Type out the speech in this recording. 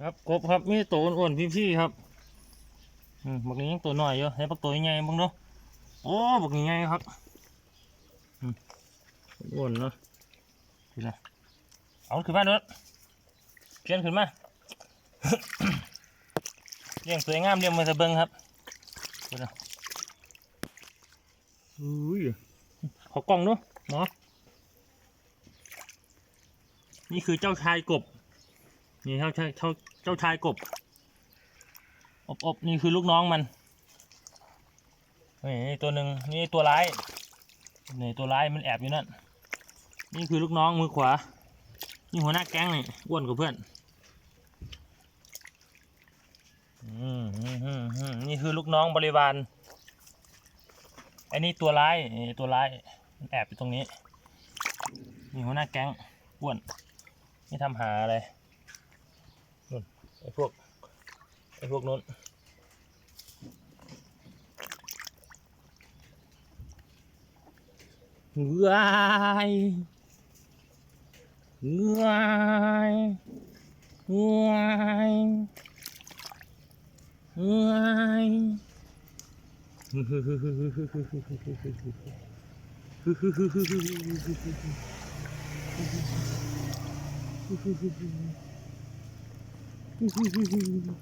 ครับกบครับมีตัวอ้วนๆพี่ๆครับอืมบักนี้ยังตัวหน้อยอยู่ให้บักตัวใหญ่บ้างเนาะโอ้บักนี้ใหญ่ครับอืมอ้วนเนาะขึ้นนะเอาขึ้นมาเด้อเปลี่ยนขึ้นมาเลี้ยงสวยงามเลี้ยงมาสะเบิงครับขึ้นนะอุ้ยขอกล้องเนาะหมอนี่คือเจ้าชายกบ นี่เจ้าชายเจ้าเจ้าชายกบ อบอบนี่คือลูกน้องมัน นี่ตัวหนึ่งนี่ตัวร้าย นี่ตัวร้ายมันแอบอยู่นั่น นี่คือลูกน้องมือขวา นี่หัวหน้าแก๊งนี่อ้วนกว่าเพื่อนนี่คือลูกน้องบริวารไอ้นี่ตัวร้ายนี่ตัวร้ายมันแอบอยู่ตรงนี้ นี่หัวหน้าแก๊งอ้วน นี่ทำหาอะไร อ้พวกไอ้พวกนู้นว้ายว้ายว้ายว้ายฮึ Mm-hmm.